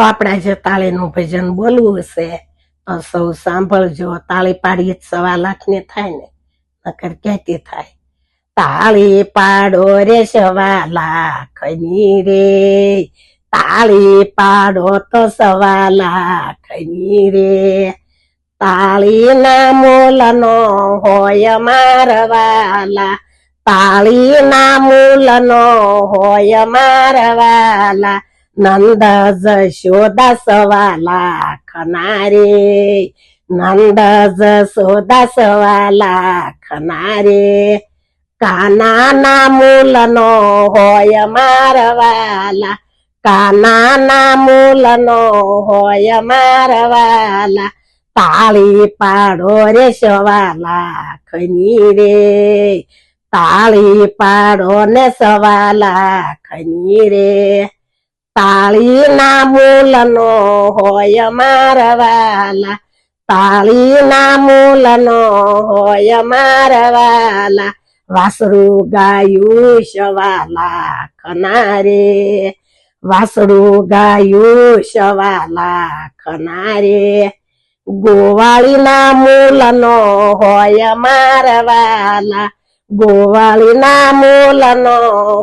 તો આપણે જે તાળીનું ભજન બોલવું છે તો સૌ સાંભળજો. તાળી પાડીએ સવા લાખને થાય ને, નકર ક્યાંથી થાય? તાળી પાડો રે સવા લાખની રે. તાળી પાડો તો સવા લાખની રે. તાળીના મૂલનો હોય મારવાલા તાળીના મૂલનો હોય મારવાલા નંદ જશોદા સવા લાખના રે નંદ જશોદા સવા લાખના રે કાનાના મૂલનો હોય મારવાલા કાનાના મૂલનો હોય મારવાલા તાળી પાડો રે સવા લાખની રે તાળી પાડો ને સવા રે તાળીના મૂલનો હોય મારવાલા તાળીના મૂલનો હોય મારવાલા વાસરું ગાયું સવા ખનારે રે વાસરું ગાયું સવા લાખના રે ગોવાળીના મૂલનો હોય મારવાલા ગોવાળીના મૂલનો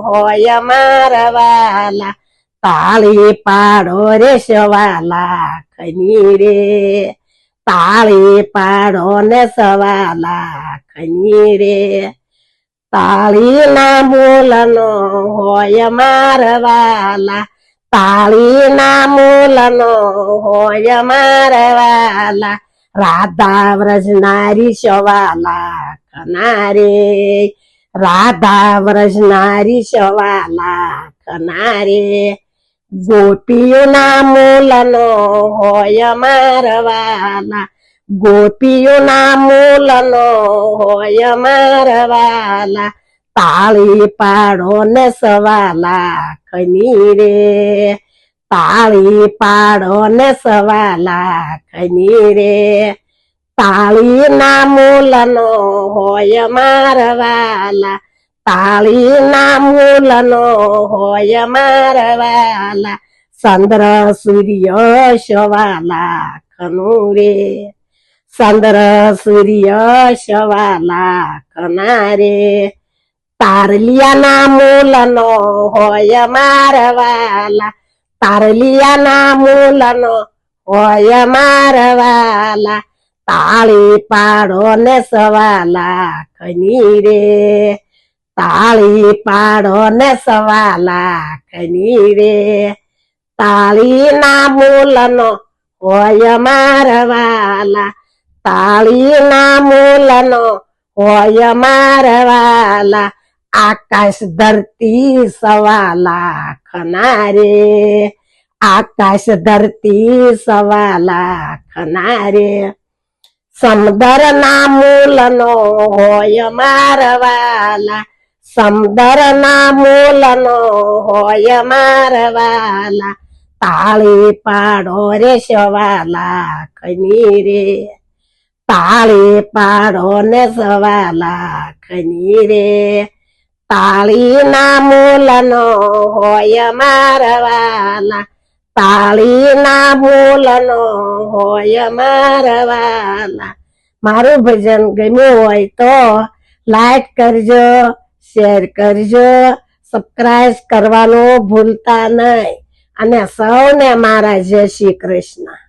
હોય મારવાલા તાળી પાડો રે સવા લાખની રે. તાળી પાડો ને સવા લાખની રે. તાળીના મૂલનો હોય મારવાલા તાળીના મૂલનો હોય મારવાલા રાધા વ્રજનારી સવા લાખના રે. રાધા વ્રજનારી સવા લાખના રે. ગોપીઓના મૂલનો હોય મારવાલા ગોપીઓના મૂલનો હોય મારવાલા તાળી પાડો ને સવા લાખની રે તાળી પાડો ને સવા લાખની રે તાળીના મૂલનો હોય મારવાલા તાળીના મૂલનો હોય મારવાલા ચંદ્ર સૂર્ય સવા લાખનું રે ચંદ્ર સૂર્ય સવા લાખના રે તારલિયાના મૂલનો હોય મારવાલા, તારલિયાના મૂલનો હોય મારવાલા, તાળી પાડો ને સવા લાખની રે તાળી પાડો ને સવા લાખની રે તાળીના મૂલનો હોય મારવાલા તાળીના મૂલનો હોય મારવાલા આકાશ ધરતી સવા લાખના રે આકાશ ધરતી સવા લાખના રે સમદર ના મૂલનો હોય મારવાલા સમદર ના મૂલનો હોય મારવાલા તાળી પાડો રે સવાલા ખની રે. તાળી પાડો ને સવાલા ખની રે. તાળીના મોલનો હોય મારવાલા તાળીના મૂલનો હોય મારવાલા મારું ભજન ગમ્યું હોય તો લાઈક કરજો. શેર કરજો. સબસ્ક્રાઈબ કરવાનું ભૂલતા નહીં. અને સૌને મારા જય શ્રી કૃષ્ણ.